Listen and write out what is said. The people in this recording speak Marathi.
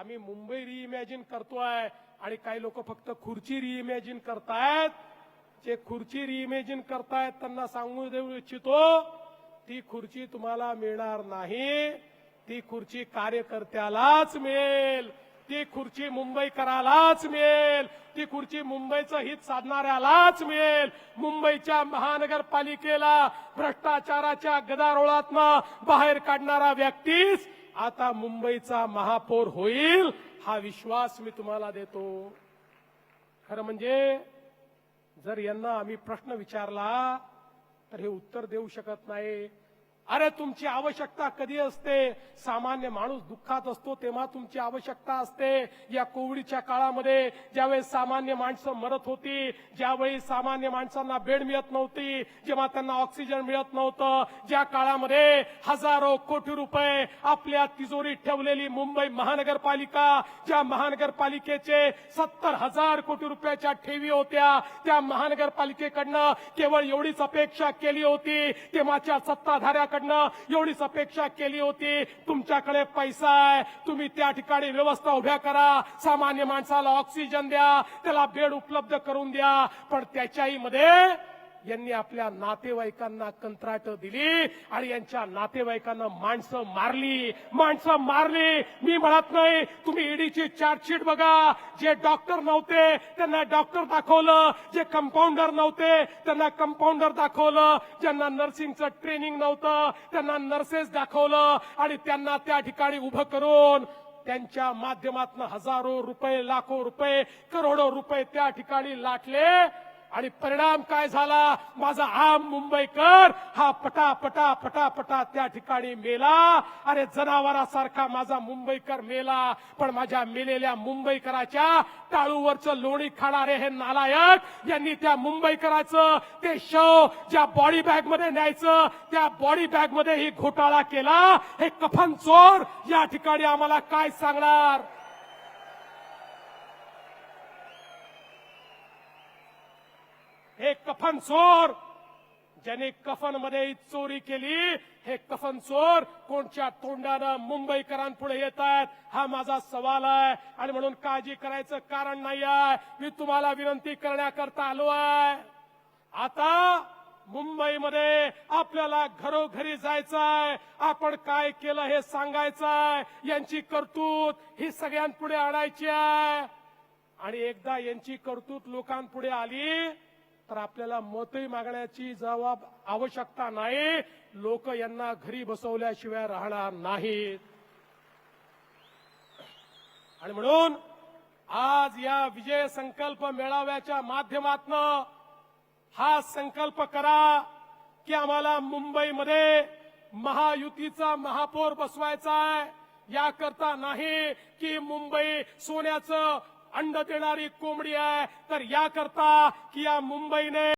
आम्ही मुंबई रिइमॅजिन करतोय आणि काही लोक फक्त खुर्ची रिइमॅजिन करतायत. जे खुर्ची रिइमॅजिन करतायत त्यांना सांगू देऊ इच्छितो ती खुर्ची तुम्हाला मिळणार नाही. ती खुर्ची कार्यकर्त्यालाच मिळेल. ती खुर्ची मुंबईकरालाच मिळेल. ती खुर्ची मुंबईचं हित साधणाऱ्यालाच मिळेल. मुंबईच्या महानगरपालिकेला भ्रष्टाचाराच्या गदारोळातनं बाहेर काढणारा व्यक्तीच आता मुंबईचा महापौर होईल हा विश्वास मी तुम्हाला देतो. खरं म्हणजे जर यांना आम्ही प्रश्न विचारला तर हे उत्तर देऊ शकत नाही. अरे तुमची आवश्यकता कधी असते? सामान्य माणूस दुःखात असतो तेव्हा तुमची आवश्यकता असते. या कोविडच्या काळामध्ये ज्यावेळेस सामान्य माणसं मरत होती ज्यावेळी सामान्य माणसांना बेड मिळत नव्हती जेव्हा त्यांना ऑक्सिजन मिळत नव्हतं ज्या काळामध्ये हजारो कोटी रुपये आपल्या तिजोरीत ठेवलेली मुंबई महानगरपालिका ज्या महानगरपालिकेचे सत्तर हजार कोटी रुपयाच्या ठेवी होत्या त्या महानगरपालिकेकडनं केवळ एवढीच अपेक्षा केली होती तेव्हाच्या सत्ताधाऱ्याकडे सत्ताधाऱ्याकडनं एवढीच अपेक्षा केली होती. तुमच्याकडे पैसा आहे. तुम्ही त्या ठिकाणी व्यवस्था उभ्या करा. सामान्य माणसाला ऑक्सिजन द्या. त्याला बेड उपलब्ध करून द्या. पण त्याच्याही मध्ये यांनी आपल्या नातेवाईकांना कंत्राट दिली आणि यांच्या नातेवाईकांना माणसं मारली. माणसं मारली. मी म्हणत नाही तुम्ही ईडीची चार्जशीट बघा. जे डॉक्टर नव्हते त्यांना डॉक्टर दाखवलं. जे कंपाऊंडर नव्हते त्यांना कंपाऊंडर दाखवलं. ज्यांना नर्सिंगचं ट्रेनिंग नव्हतं त्यांना नर्सेस दाखवलं. आणि त्यांना त्या ठिकाणी उभं करून त्यांच्या माध्यमातून हजारो रुपये लाखो रुपये करोडो रुपये त्या ठिकाणी लाटले. आणि परिणाम काय झाला? माझा आम मुंबईकर हा पटा पटा पटा पटा त्या ठिकाणी मेला. अरे जनावरासारखा माझा मुंबईकर मेला. पण माझ्या मेलेल्या मुंबईकराच्या टाळूवरचं लोणी खाणारे हे नालायक यांनी त्या मुंबईकराचं ते शव ज्या बॉडी बॅगमध्ये न्यायचं त्या बॉडी बॅगमध्ये ही घोटाळा केला. हे कफन चोर या ठिकाणी आम्हाला काय सांगणार? हे कफन चोर! ज्याने कफनमध्ये चोरी केली हे कफन चोर कोणच्या तोंडानं मुंबईकरांपुढे येत आहेत हा माझा सवाल आहे. आणि म्हणून काळजी करायचं कारण नाही आहे. मी तुम्हाला विनंती करण्याकरता आलो आहे. आता मुंबईमध्ये आपल्याला घरोघरी जायचंय आपण काय केलं हे सांगायचंय यांची कर्तूत ही सगळ्यांपुढे आणायची आहे. आणि एकदा यांची कर्तूत लोकांपुढे आली तर आपल्याला मतही मागण्याची जबाब आवश्यकता नाही. लोक यांना घरी बसवल्याशिवाय राहणार नाहीत. आणि म्हणून आज या विजय संकल्प मेळाव्याच्या माध्यमातन हा संकल्प करा की आम्हाला मुंबईमध्ये महायुतीचा महापौर बसवायचा आहे याकरता नाही की मुंबई सोन्याचं अंड देणारी कोंबडी आहे. तर याकरता की या मुंबईने